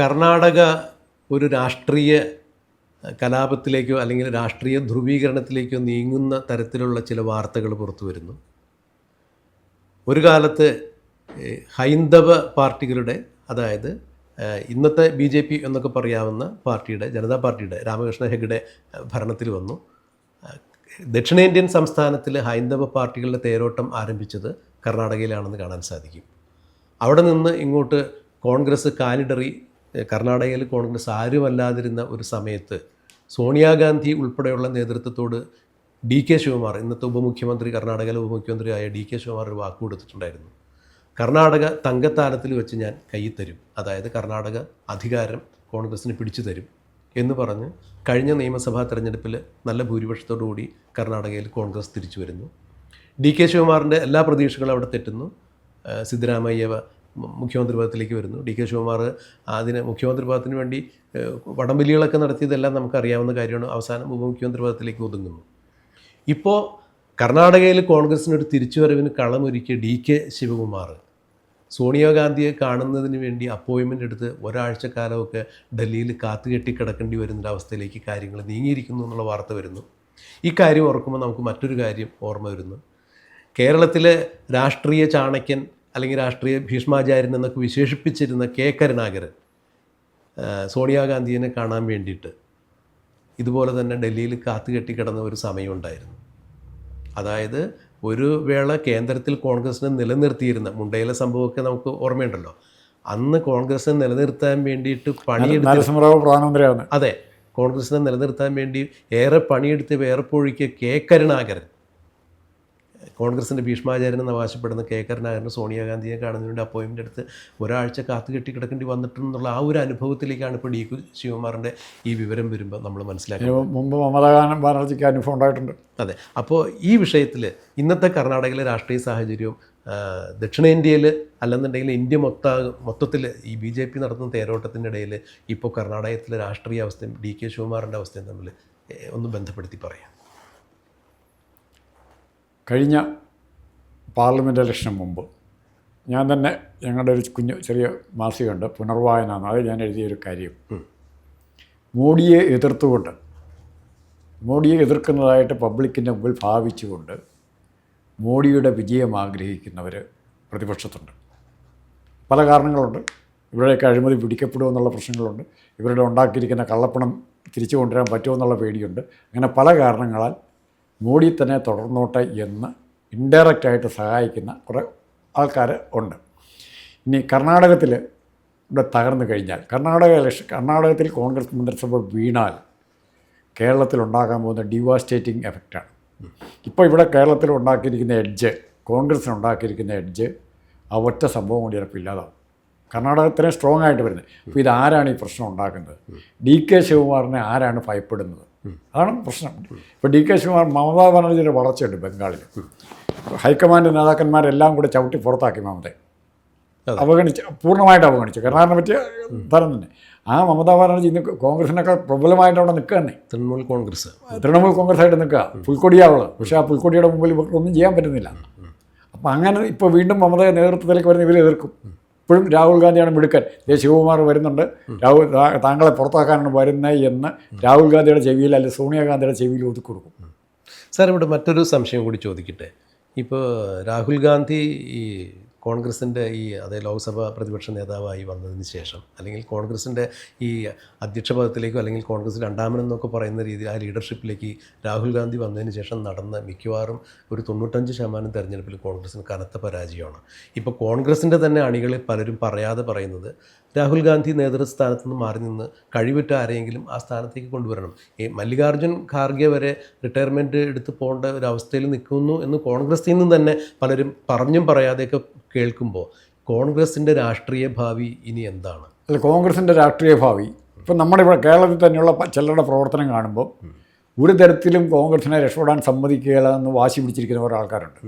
കർണാടക ഒരു രാഷ്ട്രീയ കലാപത്തിലേക്കോ അല്ലെങ്കിൽ രാഷ്ട്രീയ ധ്രുവീകരണത്തിലേക്കോ നീങ്ങുന്ന തരത്തിലുള്ള ചില വാർത്തകൾ പുറത്തു വരുന്നു. ഒരു കാലത്ത് ഹൈന്ദവ പാർട്ടികളുടെ അതായത് ഇന്നത്തെ ബി ജെ പി എന്നൊക്കെ പറയാവുന്ന പാർട്ടിയുടെ ജനതാ പാർട്ടിയുടെ രാമകൃഷ്ണ ഹെഗഡെ ഭരണത്തിൽ വന്നു. ദക്ഷിണേന്ത്യൻ സംസ്ഥാനത്തിൽ ഹൈന്ദവ പാർട്ടികളുടെ തേരോട്ടം ആരംഭിച്ചത് കർണാടകയിലാണെന്ന് കാണാൻ സാധിക്കും. അവിടെ നിന്ന് ഇങ്ങോട്ട് കോൺഗ്രസ് കാലിടറി കർണാടകയിൽ കോൺഗ്രസ് ആരുമല്ലാതിരുന്ന ഒരു സമയത്ത് സോണിയാഗാന്ധി ഉൾപ്പെടെയുള്ള നേതൃത്വത്തോട് ഡി കെ ശിവകുമാർ ഇന്നത്തെ ഉപമുഖ്യമന്ത്രി കർണാടകയിലെ ഉപമുഖ്യമന്ത്രിയായ ഡി കെ ശിവകുമാർ ഒരു വാക്ക് കൊടുത്തിട്ടുണ്ടായിരുന്നു. കർണാടക തങ്കത്താലത്തിൽ വെച്ച് ഞാൻ കൈ തരും. അതായത് കർണാടക അധികാരം കോൺഗ്രസിന് പിടിച്ചു തരും എന്ന് പറഞ്ഞ് കഴിഞ്ഞ നിയമസഭാ തെരഞ്ഞെടുപ്പിൽ നല്ല ഭൂരിപക്ഷത്തോടു കൂടി കർണാടകയിൽ കോൺഗ്രസ് തിരിച്ചു വരുന്നു. ഡി കെ ശിവകുമാറിന്റെ എല്ലാ പ്രതീക്ഷകളും അവിടെ തെറ്റുന്നു. സിദ്ധരാമയ്യവ മുഖ്യമന്ത്രി പദത്തിലേക്ക് വരുന്നു. ഡി കെ ശിവകുമാർ അതിന് മുഖ്യമന്ത്രി പദത്തിന് വേണ്ടി വടംവലികളൊക്കെ നടത്തിയതെല്ലാം നമുക്കറിയാവുന്ന കാര്യമാണ്. അവസാനം ഉപമുഖ്യമന്ത്രി പദത്തിലേക്ക് ഒതുങ്ങുന്നു. ഇപ്പോൾ കർണാടകയിൽ കോൺഗ്രസിനൊരു തിരിച്ചുവരവിന് കളമൊരുക്കിയ ഡി കെ ശിവകുമാർ സോണിയാഗാന്ധിയെ കാണുന്നതിന് വേണ്ടി അപ്പോയിൻമെന്റ് എടുത്ത് ഒരാഴ്ച കാലമൊക്കെ ഡൽഹിയിൽ കാത്തുകെട്ടി കിടക്കേണ്ടി വരുന്നൊരവസ്ഥയിലേക്ക് കാര്യങ്ങൾ നീങ്ങിയിരിക്കുന്നു എന്നുള്ള വാർത്ത വരുന്നു. ഈ കാര്യം ഓർക്കുമ്പോൾ നമുക്ക് മറ്റൊരു കാര്യം ഓർമ്മ വരുന്നു. കേരളത്തിലെ രാഷ്ട്രീയ ചാണക്യൻ അല്ലെങ്കിൽ രാഷ്ട്രീയ ഭീഷ്മാചാര്യൻ എന്നൊക്കെ വിശേഷിപ്പിച്ചിരുന്ന കെ കരുണാകരൻ സോണിയാഗാന്ധിയെ കാണാൻ വേണ്ടിയിട്ട് ഇതുപോലെ തന്നെ ഡൽഹിയിൽ കാത്തുകെട്ടി കിടന്ന ഒരു സമയമുണ്ടായിരുന്നു അതായത് ഒരു വേള കേന്ദ്രത്തിൽ കോൺഗ്രസിനെ നിലനിർത്തിയിരുന്ന മുണ്ടയിലെ സംഭവമൊക്കെ നമുക്ക് ഓർമ്മയുണ്ടല്ലോ. അന്ന് കോൺഗ്രസിനെ നിലനിർത്താൻ വേണ്ടിയിട്ട് പണിയെടുത്ത് അതെ കോൺഗ്രസിനെ നിലനിർത്താൻ വേണ്ടി ഏറെ പണിയെടുത്ത് വേർപ്പൊഴിക്ക് കെ കരുണാകരൻ. കോൺഗ്രസിന്റെ ഭീഷ്മാചാര്യൻ എന്ന് അവകാശപ്പെടുന്ന കെ കരുണാകരൻ സോണിയാഗാന്ധിയെ കാണുന്നതിന് വേണ്ടി അപ്പോയിൻമെന്റ് എടുത്ത് ഒരാഴ്ച കാത്തുകെട്ടി കിടക്കേണ്ടി വന്നിട്ടുണ്ടെന്നുള്ള ആ ഒരു അനുഭവത്തിലേക്കാണ് ഇപ്പോൾ ഡി കു ശിവകുമാറിന്റെ ഈ വിവരം വരുമ്പോൾ നമ്മൾ മനസ്സിലാക്കുന്നത്. മുമ്പ് മമതാകാനം ബാനർജിക്ക് അനുഭവം ഉണ്ടായിട്ടുണ്ട്. അതെ. അപ്പോൾ ഈ വിഷയത്തിൽ ഇന്നത്തെ കർണാടകയിലെ രാഷ്ട്രീയ സാഹചര്യവും ദക്ഷിണേന്ത്യയിൽ അല്ലെന്നുണ്ടെങ്കിൽ ഇന്ത്യ മൊത്ത മൊത്തത്തിൽ ഈ ബി ജെ പി നടത്തുന്ന തേരോട്ടത്തിന്റെ ഇടയിൽ ഇപ്പോൾ കർണാടകത്തിലെ രാഷ്ട്രീയ അവസ്ഥയും ഡി കെ ശിവകുമാറിന്റെ അവസ്ഥയും തമ്മിൽ ഒന്ന് ബന്ധപ്പെടുത്തി പറയാം. കഴിഞ്ഞ പാർലമെന്റ് ഇലക്ഷന് മുമ്പ് ഞാൻ തന്നെ ഞങ്ങളുടെ ഒരു കുഞ്ഞു ചെറിയ മാസികയുണ്ട് പുനർവായന എന്ന് അത് ഞാൻ എഴുതിയൊരു കാര്യം. മോഡിയെ എതിർത്തുകൊണ്ട് മോഡിയെ എതിർക്കുന്നതായിട്ട് പബ്ലിക്കിന്റെ മുമ്പിൽ ഭാവിച്ചുകൊണ്ട് മോഡിയുടെ വിജയം ആഗ്രഹിക്കുന്നവർ പ്രതിപക്ഷത്തുണ്ട്. പല കാരണങ്ങളുണ്ട്. ഇവരുടെയൊക്കെ അഴിമതി പിടിക്കപ്പെടുമെന്നുള്ള പ്രശ്നങ്ങളുണ്ട്. ഇവരുടെ ഉണ്ടാക്കിയിരിക്കുന്ന കള്ളപ്പണം തിരിച്ചു കൊണ്ടുവരാൻ പറ്റുമെന്നുള്ള പേടിയുണ്ട്. അങ്ങനെ പല കാരണങ്ങളാൽ മോഡി തന്നെ തുടർന്നോട്ടെ എന്ന് ഇൻഡയറക്റ്റായിട്ട് സഹായിക്കുന്ന കുറേ ആൾക്കാർ ഉണ്ട്. ഇനി കർണാടകത്തിൽ ഇവിടെ തകർന്നു കഴിഞ്ഞാൽ കർണാടക ഇലക്ഷൻ കർണാടകത്തിൽ കോൺഗ്രസ് മന്ത്രിസഭ വീണാൽ കേരളത്തിൽ ഉണ്ടാകാൻ പോകുന്ന ഡിവാസ്റ്റേറ്റിംഗ് എഫക്റ്റാണ് ഇപ്പോൾ ഇവിടെ കേരളത്തിൽ ഉണ്ടാക്കിയിരിക്കുന്ന എഡ്ജ് കോൺഗ്രസ്സിന് ഉണ്ടാക്കിയിരിക്കുന്ന എഡ്ജ് ആ ഒറ്റ സംഭവം കൂടി ചിലപ്പോൾ ഇല്ലാതാവും. കർണാടകത്തിനെ സ്ട്രോങ് ആയിട്ട് വരുന്നത്. അപ്പോൾ ഇതാരാണ് ഈ പ്രശ്നം ഉണ്ടാക്കുന്നത്? ഡി കെ ശിവകുമാറിനെ ആരാണ് ഭയപ്പെടുന്നത്? അതാണ് പ്രശ്നം. ഇപ്പോൾ ഡി കെ ശിവകുമാർ മമതാ ബാനർജിയുടെ വളർച്ചയുണ്ട് ബംഗാളിൽ ഹൈക്കമാൻഡ് നേതാക്കന്മാരെല്ലാം കൂടെ ചവിട്ടി പുറത്താക്കി മമതയെ. അവഗണിച്ച് പൂർണമായിട്ട് അവഗണിച്ചു. കർണാടകം പറ്റിയ തരം തന്നെ. ആ മമതാ ബാനർജി ഇന്ന് കോൺഗ്രസിനൊക്കെ പ്രബലമായിട്ട് അവിടെ നിൽക്കുക തന്നെ തൃണമൂൽ കോൺഗ്രസ്. തൃണമൂൽ കോൺഗ്രസ് ആയിട്ട് നിൽക്കുക. പുൽക്കൊടിയാവുള്ളത് പക്ഷേ ആ പുൽക്കൊടിയുടെ മുമ്പിൽ ഒന്നും ചെയ്യാൻ പറ്റുന്നില്ല. അപ്പം അങ്ങനെ ഇപ്പോൾ വീണ്ടും മമതയെ നേതൃത്വത്തിലേക്ക് വരുന്ന ഇവരെ എതിർക്കും. ഇപ്പോഴും രാഹുൽ ഗാന്ധിയാണ് മിടുക്കൻ. ദേ ശിവകുമാർ വരുന്നുണ്ട്. രാഹുൽ താങ്കളെ പുറത്താക്കാനാണ് വരുന്നത് എന്ന് രാഹുൽ ഗാന്ധിയുടെ ചെവിയിൽ അല്ലെങ്കിൽ സോണിയാഗാന്ധിയുടെ ചെവിയിൽ ഒതുക്കി കൊടുക്കും. സാർ ഇവിടെ മറ്റൊരു സംശയം കൂടി ചോദിക്കട്ടെ. ഇപ്പോൾ രാഹുൽ ഗാന്ധി ഈ കോൺഗ്രസിന്റെ ഈ അതേ ലോക്സഭാ പ്രതിപക്ഷ നേതാവായി വന്നതിന് ശേഷം അല്ലെങ്കിൽ കോൺഗ്രസിന്റെ ഈ അധ്യക്ഷ പദത്തിലേക്കോ അല്ലെങ്കിൽ കോൺഗ്രസ് രണ്ടാമനെന്നൊക്കെ പറയുന്ന രീതിയിൽ ആ ലീഡർഷിപ്പിലേക്ക് രാഹുൽ ഗാന്ധി വന്നതിന് ശേഷം നടന്ന മിക്കവാറും ഒരു തൊണ്ണൂറ്റഞ്ച് ശതമാനം തെരഞ്ഞെടുപ്പിൽ കോൺഗ്രസിന് കനത്ത പരാജയമാണ്. ഇപ്പോൾ കോൺഗ്രസിന്റെ തന്നെ അണികളിൽ പലരും പറയാതെ പറയുന്നത് രാഹുൽ ഗാന്ധി നേതൃസ്ഥാനത്ത് നിന്ന് മാറി നിന്ന് കഴിവുറ്റ ആരെങ്കിലും ആ സ്ഥാനത്തേക്ക് കൊണ്ടുവരണം. ഈ മല്ലികാർജുൻ ഖാർഗെ വരെ റിട്ടയർമെന്റ് എടുത്ത് പോകേണ്ട ഒരു അവസ്ഥയിൽ നിൽക്കുന്നു എന്ന് കോൺഗ്രസിൽ നിന്ന് തന്നെ പലരും പറഞ്ഞും പറയാതെയൊക്കെ കേൾക്കുമ്പോൾ കോൺഗ്രസിന്റെ രാഷ്ട്രീയ ഭാവി ഇനി എന്താണ്? അല്ല കോൺഗ്രസിന്റെ രാഷ്ട്രീയ ഭാവി. ഇപ്പം നമ്മുടെ ഇവിടെ കേരളത്തിൽ തന്നെയുള്ള ചിലരുടെ പ്രവർത്തനം കാണുമ്പോൾ ഒരു തരത്തിലും കോൺഗ്രസിനെ രക്ഷപ്പെടാൻ സമ്മതിക്കുകയില്ല എന്ന് വാശി പിടിച്ചിരിക്കുന്ന കുറേ ആൾക്കാരുണ്ട്.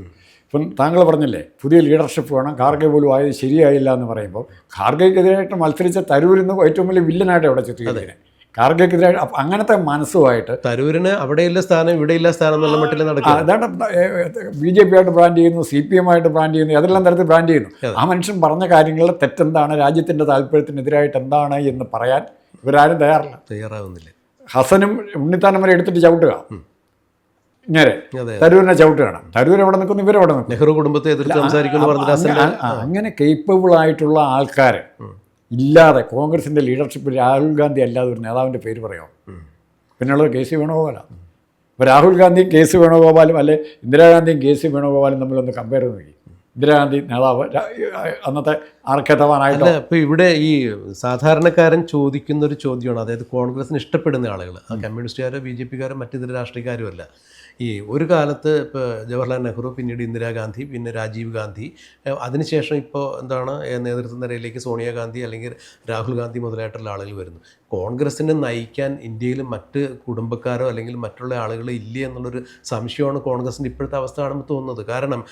ഇപ്പം താങ്കൾ പറഞ്ഞില്ലേ പുതിയ ലീഡർഷിപ്പ് വേണം ഖാർഗെ പോലും ആയത് ശരിയായില്ല എന്ന് പറയുമ്പോൾ ഖാർഗെക്കെതിരായിട്ട് മത്സരിച്ച തരൂരിൽ നിന്ന് ഏറ്റവും വലിയ വില്ലനായിട്ട് അവിടെ ചിത്രീകരിക്കുന്നത്? ഖാർഗെക്കെതിരെ അപ്പ- അങ്ങനത്തെ മനസ്സുമായിട്ട് തരൂരിന് അവിടെയില്ല സ്ഥാനം ഇവിടെയില്ല സ്ഥാനം എന്നുള്ള മട്ടിൽ നടക്കും അതാണ് ബി ജെ പി ആയിട്ട് ബ്രാൻഡ് ചെയ്യുന്നു സി പി എം ആയിട്ട് ബ്രാൻഡ് ചെയ്യുന്നു ഏതെല്ലാം തരത്തിൽ ബ്രാൻഡ് ചെയ്യുന്നു. ആ മനുഷ്യൻ പറഞ്ഞ കാര്യങ്ങളിൽ തെറ്റെന്താണ് രാജ്യത്തിന്റെ താല്പര്യത്തിനെതിരായിട്ട് എന്താണ് എന്ന് പറയാൻ ഇവരാരും തയ്യാറില്ല. തയ്യാറാവുന്നില്ല. ഹസനും ഉണ്ണിത്താനം വരെ എടുത്തിട്ട് ചവിട്ടുക. ഇങ്ങനെ തരൂരിനെ ചവിട്ടുകയാണ്. തരൂർ എവിടെ നിൽക്കുന്നു ഇവരെവിടെ നിൽക്കുന്നു? നെഹ്റു കുടുംബത്തെ എതിർത്ത് സംസാരിക്കുന്നു അങ്ങനെ കേപ്പബിൾ ആയിട്ടുള്ള ആൾക്കാർ ഇല്ലാതെ കോൺഗ്രസിന്റെ ലീഡർഷിപ്പിൽ രാഹുൽ ഗാന്ധി അല്ലാതെ ഒരു നേതാവിന്റെ പേര് പറയാം. പിന്നുള്ളത് കെ സി വേണുഗോപാലാണ് അപ്പോൾ രാഹുൽ ഗാന്ധിയും കെ സി വേണുഗോപാലും അല്ലെ ഇന്ദിരാഗാന്ധിയും കെ സി വേണുഗോപാലും തമ്മിലൊന്ന് കമ്പയർ ചെയ്ത് നോക്കി. ഇന്ദിരാഗാന്ധി നേതാവ് അന്നത്തെ ആർക്കേത്തവാനായിട്ടോ അല്ല ഇപ്പൊ ഇവിടെ ഈ സാധാരണക്കാരൻ ചോദിക്കുന്ന ഒരു ചോദ്യമാണ്. അതായത് കോൺഗ്രസിന് ഇഷ്ടപ്പെടുന്ന ആളുകൾ കമ്മ്യൂണിസ്റ്റുകാരോ ബി ജെ പിക്കാരോ മറ്റിതര രാഷ്ട്രീയക്കാരും അല്ല. ഈ ഒരു കാലത്ത് ഇപ്പോൾ ജവഹർലാൽ നെഹ്റു പിന്നീട് ഇന്ദിരാഗാന്ധി പിന്നെ രാജീവ് ഗാന്ധി. അതിനുശേഷം ഇപ്പോൾ എന്താണ് നേതൃത്വ നിരയിലേക്ക് സോണിയാഗാന്ധി അല്ലെങ്കിൽ രാഹുൽ ഗാന്ധി മുതലായിട്ടുള്ള ആളുകൾ വരുന്നു. കോൺഗ്രസിനെ നയിക്കാൻ ഇന്ത്യയിൽ മറ്റ് കുടുംബക്കാരോ അല്ലെങ്കിൽ മറ്റുള്ള ആളുകൾ ഇല്ല എന്നുള്ളൊരു സംശയമാണ് കോൺഗ്രസിന്റെ ഇപ്പോഴത്തെ അവസ്ഥ കാണുമ്പോൾ തോന്നുന്നത്. കാരണം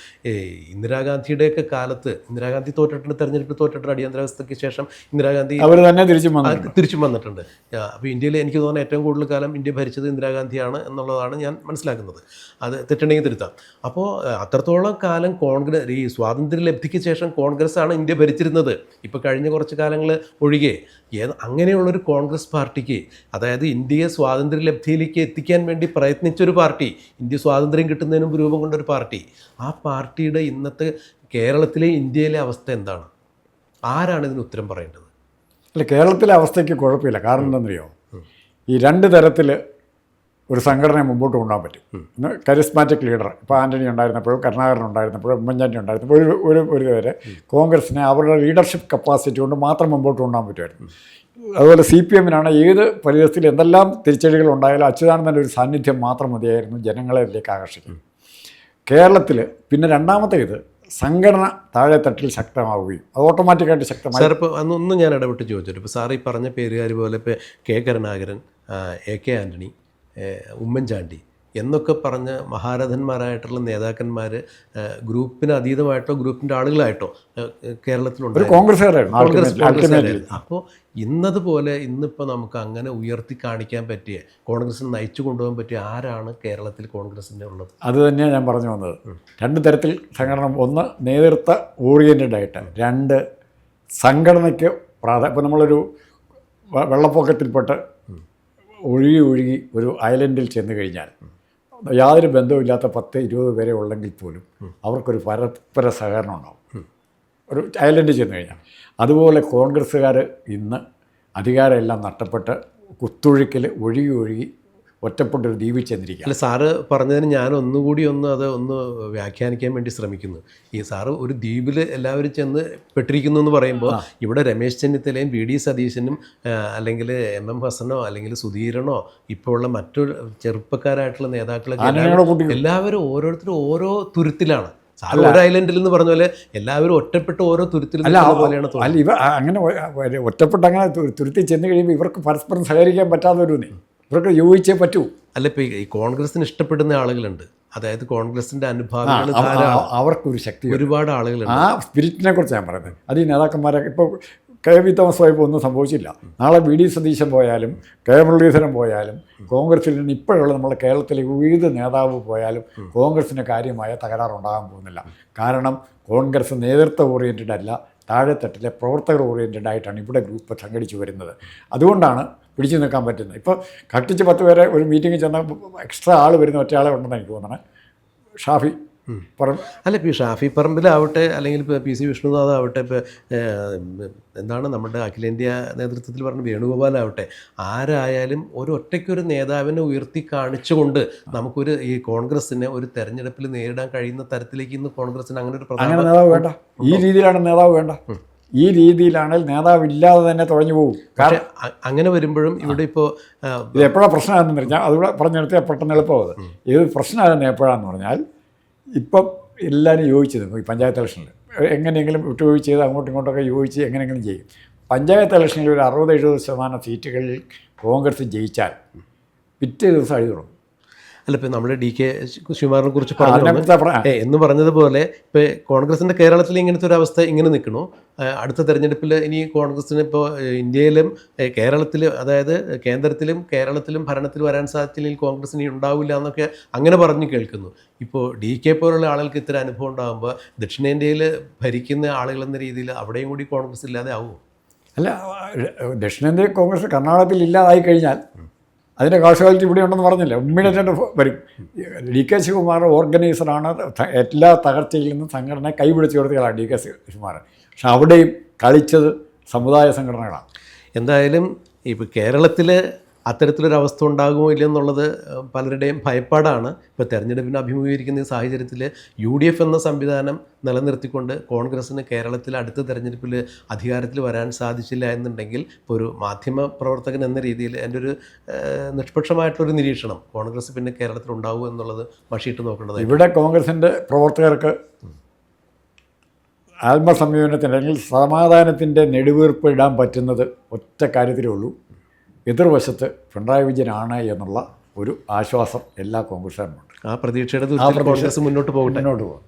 ഇന്ദിരാഗാന്ധിയുടെയൊക്കെ കാലത്ത് ഇന്ദിരാഗാന്ധി തോറ്റിട്ടുണ്ട് തെരഞ്ഞെടുപ്പിൽ തോറ്റിട്ടുണ്ട് അടിയന്തരാവസ്ഥയ്ക്ക് ശേഷം ഇന്ദിരാഗാന്ധി അവർ തന്നെ തിരിച്ചു തിരിച്ചു വന്നിട്ടുണ്ട്. അപ്പോൾ ഇന്ത്യയിൽ എനിക്ക് തോന്നുന്ന ഏറ്റവും കൂടുതൽ കാലം ഇന്ത്യ ഭരിച്ചത് ഇന്ദിരാഗാന്ധിയാണ് എന്നുള്ളതാണ് ഞാൻ മനസ്സിലാക്കുന്നത്. അത് തെറ്റുണ്ടെങ്കിൽ തിരുത്താം. അപ്പോൾ അത്രത്തോളം കാലം കോൺഗ്രസ് ഈ സ്വാതന്ത്ര്യ ലബ്ധിക്ക് ശേഷം കോൺഗ്രസ് ആണ് ഇന്ത്യ ഭരിച്ചിരുന്നത്. ഇപ്പോൾ കഴിഞ്ഞ കുറച്ച് കാലങ്ങൾ ഒഴികെ. ഏത് അങ്ങനെയുള്ളൊരു കോൺഗ്രസ് പാർട്ടിക്ക് അതായത് ഇന്ത്യയെ സ്വാതന്ത്ര്യ ലബ്ധിയിലേക്ക് എത്തിക്കാൻ വേണ്ടി പ്രയത്നിച്ചൊരു പാർട്ടി ഇന്ത്യ സ്വാതന്ത്ര്യം കിട്ടുന്നതിന് മുമ്പ് രൂപം കൊണ്ടൊരു പാർട്ടി ആ പാർട്ടിയുടെ ഇന്നത്തെ കേരളത്തിലെ ഇന്ത്യയിലെ അവസ്ഥ എന്താണ്? ആരാണ് ഇതിന് ഉത്തരം പറയേണ്ടത്? അല്ല കേരളത്തിലെ അവസ്ഥയ്ക്ക് കുഴപ്പമില്ല. കാരണം എന്താണെന്നറിയോ? ഈ രണ്ട് തരത്തിൽ ഒരു സംഘടനയെ മുമ്പോട്ട് കൊണ്ടുപോകാൻ പറ്റും. ഇന്ന് കരിസ്മാറ്റിക് ലീഡർ ഇപ്പോൾ ആന്റണി ഉണ്ടായിരുന്നപ്പോഴും കരുണാകരൻ ഉണ്ടായിരുന്നപ്പോഴും ഉമ്മൻചാണ്ടി ഉണ്ടായിരുന്നപ്പോഴും ഒരു ഒരു ഒരു വരെ കോൺഗ്രസിനെ അവരുടെ ലീഡർഷിപ്പ് കപ്പാസിറ്റി കൊണ്ട് മാത്രം മുമ്പോട്ട് കൊണ്ടുപോകാൻ പറ്റുമായിരുന്നു. അതുപോലെ സി പി എമ്മിനാണ് ഏത് പരിസരത്തിൽ എന്തെല്ലാം തിരിച്ചടികൾ ഉണ്ടായാലും അച്യുതാനന്ദന്റെ ഒരു സാന്നിധ്യം മാത്രം മതിയായിരുന്നു ജനങ്ങളെ ഇതിലേക്ക് ആകർഷിക്കുന്നത് കേരളത്തിൽ പിന്നെ രണ്ടാമത്തെ ഇത് സംഘടന താഴെ തട്ടിൽ ശക്തമാവുകയും അത് ഓട്ടോമാറ്റിക്കായിട്ട് ശക്തമായി സാർ ഇപ്പോൾ അന്നൊന്നും ഞാൻ ഇടപെട്ട് ചോദിച്ചിട്ട്. ഇപ്പോൾ സാർ ഈ പറഞ്ഞ പേരുകാർ പോലെ ഇപ്പോൾ K Karunakaran A K Antony Oommen Chandy എന്നൊക്കെ പറഞ്ഞ മഹാരഥന്മാരായിട്ടുള്ള നേതാക്കന്മാർ ഗ്രൂപ്പിന് അതീതമായിട്ടോ ഗ്രൂപ്പിന്റെ ആളുകളായിട്ടോ കേരളത്തിലുണ്ട് കോൺഗ്രസ്. കോൺഗ്രസ്സുകാരായിരുന്നു അപ്പോൾ ഇന്നതുപോലെ ഇന്നിപ്പോൾ നമുക്ക് അങ്ങനെ ഉയർത്തി കാണിക്കാൻ പറ്റിയ കോൺഗ്രസ് നയിച്ചു കൊണ്ടുപോകാൻ പറ്റിയ ആരാണ് കേരളത്തിൽ കോൺഗ്രസിന്റെ ഉള്ളത്? അത് തന്നെയാണ് ഞാൻ പറഞ്ഞു വന്നത്. രണ്ട് തരത്തിൽ സംഘടന. ഒന്ന് നേതൃത്വ ഓറിയന്റഡ് ആയിട്ട് രണ്ട് സംഘടനയ്ക്ക് പ്രാധാന്യം ഇപ്പോൾ നമ്മളൊരു വെള്ളപ്പൊക്കത്തിൽപ്പെട്ട് ഒഴുകി ഒഴുകി ഒരു ഐലൻഡിൽ ചെന്ന് കഴിഞ്ഞാൽ യാതൊരു ബന്ധവുമില്ലാത്ത പത്ത് ഇരുപത് പേരെ ഉള്ളെങ്കിൽ പോലും അവർക്കൊരു പരസ്പര സഹകരണം ഉണ്ടാവും. ഒരു ചൈലൻഡ് ചെന്ന് കഴിഞ്ഞാൽ. അതുപോലെ കോൺഗ്രസ്സുകാർ ഇന്ന് അധികാരമെല്ലാം നഷ്ടപ്പെട്ട് കുത്തൊഴുക്കിൽ ഒഴുകി ഒഴുകി ഒറ്റപ്പെട്ടൊരു ദ്വീപിൽ ചെന്നിരിക്കുക. അല്ല സാറ് പറഞ്ഞതിന് ഞാൻ ഒന്നുകൂടി ഒന്ന് അത് ഒന്ന് വ്യാഖ്യാനിക്കാൻ വേണ്ടി ശ്രമിക്കുന്നു. ഈ സാറ് ഒരു ദ്വീപിൽ എല്ലാവരും ചെന്ന് പെട്ടിരിക്കുന്നു എന്ന് പറയുമ്പോൾ ഇവിടെ രമേശ് ചെന്നിത്തലയും വി ഡി സതീശനും അല്ലെങ്കിൽ എം എം ഹസനോ അല്ലെങ്കിൽ സുധീരനോ ഇപ്പോൾ ഉള്ള മറ്റൊരു ചെറുപ്പക്കാരായിട്ടുള്ള നേതാക്കളൊക്കെ എല്ലാവരും- ഓരോരുത്തരും ഓരോ തുരുത്തിലാണ്. ഒരു ഐലൻഡിൽ എന്ന് പറഞ്ഞ പോലെ എല്ലാവരും ഒറ്റപ്പെട്ട് ഓരോ തുരുത്തിൽ പോലെയാണ് അല്ല ഇവ അങ്ങനെ ഒറ്റപ്പെട്ട് അങ്ങനെ തുരുത്തി ചെന്ന് കഴിയുമ്പോൾ ഇവർക്ക് പരസ്പരം സഹകരിക്കാൻ പറ്റാതെ വരുന്നേ ഇവർക്ക് യോജിച്ചേ പറ്റൂ. അല്ല ഇപ്പോൾ ഈ കോൺഗ്രസിന് ഇഷ്ടപ്പെടുന്ന ആളുകളുണ്ട്. അതായത് കോൺഗ്രസിന്റെ അനുഭാവികൾ അവർക്കൊരു ശക്തി ഒരുപാട് ആളുകളുണ്ട്. ആ സ്പിരിറ്റിനെ കുറിച്ച് ഞാൻ പറയുന്നത്. അത് ഈ നേതാക്കന്മാരെ ഇപ്പോൾ കെ വി തോമസ് പോയപ്പോൾ ഒന്നും സംഭവിച്ചില്ല. നാളെ വി ഡി സതീശൻ പോയാലും കെ മുരളീധരൻ പോയാലും കോൺഗ്രസിൽ നിന്ന് ഇപ്പോഴുള്ള നമ്മുടെ കേരളത്തിലെ ഏത് നേതാവ് പോയാലും കോൺഗ്രസിന് കാര്യമായ തകരാറുണ്ടാകാൻ പോകുന്നില്ല. കാരണം കോൺഗ്രസ് നേതൃത്വ ഓറിയന്റഡ് അല്ല താഴെത്തട്ടിലെ പ്രവർത്തകർ ഓറിയന്റഡ് ആയിട്ടാണ് ഇവിടെ ഗ്രൂപ്പ് സംഘടിച്ചു വരുന്നത്. അതുകൊണ്ടാണ് പിടിച്ചു നിൽക്കാൻ പറ്റുന്നത്. ഇപ്പോൾ കട്ടിച്ച് പത്ത് പേരെ ഒരു മീറ്റിങ്ങിൽ ചെന്നാൽ എക്സ്ട്രാ ആൾ വരുന്ന ഒറ്റയാളെ ഉണ്ടെന്ന് എനിക്ക് തോന്നണേ ഷാഫി പറ അല്ല പി ഷാഫി പറമ്പിലാവട്ടെ അല്ലെങ്കിൽ ഇപ്പോൾ പി സി വിഷ്ണുനാഥ് ആവട്ടെ ഇപ്പോൾ എന്താണ് നമ്മുടെ അഖിലേന്ത്യാ നേതൃത്വത്തിൽ പറഞ്ഞ വേണുഗോപാലാവട്ടെ ആരായാലും ഒരു ഒറ്റയ്ക്കൊരു നേതാവിനെ ഉയർത്തി കാണിച്ചുകൊണ്ട് നമുക്കൊരു ഈ കോൺഗ്രസിനെ ഒരു തെരഞ്ഞെടുപ്പിൽ നേരിടാൻ കഴിയുന്ന തരത്തിലേക്ക് ഇന്ന് കോൺഗ്രസിന് അങ്ങനെ ഒരു അങ്ങനെ നേതാവ് വേണ്ട. ഈ രീതിയിലാണ് നേതാവ് വേണ്ട. ഈ രീതിയിലാണെങ്കിൽ നേതാവ് ഇല്ലാതെ തന്നെ തുഴഞ്ഞു പോകും കാരണം അങ്ങനെ വരുമ്പോഴും ഇവിടെ ഇപ്പോൾ ഇത് എപ്പോഴാണ് പ്രശ്നമാണെന്ന് പറഞ്ഞാൽ അതുകൂടെ പറഞ്ഞു നിർത്തിയാൽ പെട്ടെന്ന് എളുപ്പമാകും ഇത് പ്രശ്നമാകുന്നത് എപ്പോഴാണെന്ന് പറഞ്ഞാൽ ഇപ്പം എല്ലാവരും യോജിച്ചത് ഈ പഞ്ചായത്ത് ഇലക്ഷനിൽ. എങ്ങനെയെങ്കിലും വിട്ടുവീഴ്ച ചെയ്ത് അങ്ങോട്ടും ഇങ്ങോട്ടൊക്കെ യോജിച്ച് എങ്ങനെയെങ്കിലും ചെയ്യും. പഞ്ചായത്ത് ഇലക്ഷനിൽ ഒരു അറുപത് എഴുപത് ശതമാനം സീറ്റുകളിൽ കോൺഗ്രസ് ജയിച്ചാൽ പിറ്റേ ദിവസം അഴി തുടങ്ങും. അല്ല ഇപ്പം നമ്മൾ ഡി കെ ശിവകുമാറിനെ കുറിച്ച് പറഞ്ഞു എന്ന് പറഞ്ഞതുപോലെ ഇപ്പോൾ കോൺഗ്രസിന്റെ കേരളത്തിൽ ഇങ്ങനത്തെ ഒരു അവസ്ഥ ഇങ്ങനെ നിൽക്കണു. അടുത്ത തെരഞ്ഞെടുപ്പിൽ ഇനി കോൺഗ്രസിന് ഇപ്പോൾ ഇന്ത്യയിലും കേരളത്തിലും അതായത് കേന്ദ്രത്തിലും കേരളത്തിലും ഭരണത്തിൽ വരാൻ സാധ്യതയില്ലെങ്കിൽ കോൺഗ്രസ് ഇനി ഉണ്ടാവില്ല എന്നൊക്കെ അങ്ങനെ പറഞ്ഞു കേൾക്കുന്നു. ഇപ്പോൾ ഡി കെ പോലുള്ള ആളുകൾക്ക് ഇത്തരം അനുഭവം ഉണ്ടാകുമ്പോൾ ദക്ഷിണേന്ത്യയിൽ ഭരിക്കുന്ന ആളുകൾ എന്ന രീതിയിൽ അവിടെയും കൂടി കോൺഗ്രസ് ഇല്ലാതെ ആവുമോ അല്ല ദക്ഷിണേന്ത്യ കോൺഗ്രസ് കർണാടകത്തിൽ ഇല്ലാതായി കഴിഞ്ഞാൽ അതിന്റെ കാഷ്വാലിറ്റി ഇവിടെ ഉണ്ടെന്ന് പറഞ്ഞില്ല? ഇമ്മീഡിയറ്റ് വരും. ഡി കെ ശിവകുമാർ ഓർഗനൈസറാണ് എല്ലാ തകർച്ചയിൽ നിന്നും സംഘടനയെ കൈപിടിച്ച് കൊടുത്തതാണ് ഡി കെ ശിവകുമാർ. പക്ഷെ അവിടെയും കളിച്ചത് സമുദായ സംഘടനകളാണ്. എന്തായാലും ഇപ്പോൾ കേരളത്തിൽ അത്തരത്തിലൊരു അവസ്ഥ ഉണ്ടാകുമോ ഇല്ലെന്നുള്ളത് പലരുടെയും ഭയപ്പാടാണ്. ഇപ്പോൾ തെരഞ്ഞെടുപ്പിന് അഭിമുഖീകരിക്കുന്ന ഈ സാഹചര്യത്തിൽ യു ഡി എഫ് എന്ന സംവിധാനം നിലനിർത്തിക്കൊണ്ട് കോൺഗ്രസ്സിന് കേരളത്തിൽ അടുത്ത തെരഞ്ഞെടുപ്പിൽ അധികാരത്തിൽ വരാൻ സാധിച്ചില്ല എന്നുണ്ടെങ്കിൽ ഇപ്പോൾ ഒരു മാധ്യമ പ്രവർത്തകൻ എന്ന രീതിയിൽ എന്റെ ഒരു നിഷ്പക്ഷമായിട്ടുള്ളൊരു നിരീക്ഷണം കോൺഗ്രസ് പിന്നെ കേരളത്തിൽ ഉണ്ടാവുമോ എന്നുള്ളത് മഷിയിട്ട് നോക്കേണ്ടത് ഇവിടെ കോൺഗ്രസിന്റെ പ്രവർത്തകർക്ക് ആത്മസംയോജനത്തിന്റെ അല്ലെങ്കിൽ സമാധാനത്തിന്റെ നെടുവീർപ്പ് ഇടാൻ പറ്റുന്നത് ഒറ്റ കാര്യത്തിലേ ഉള്ളൂ. എതിർവശത്ത് പിണറായി വിജയനാണ് എന്നുള്ള ഒരു ആശ്വാസം എല്ലാ കോൺഗ്രസ്സുകാരനുണ്ട് ആ പ്രതീക്ഷയുടെ കോൺഗ്രസ് മുന്നോട്ട് പോകട്ടെ. മുന്നോട്ട് പോകും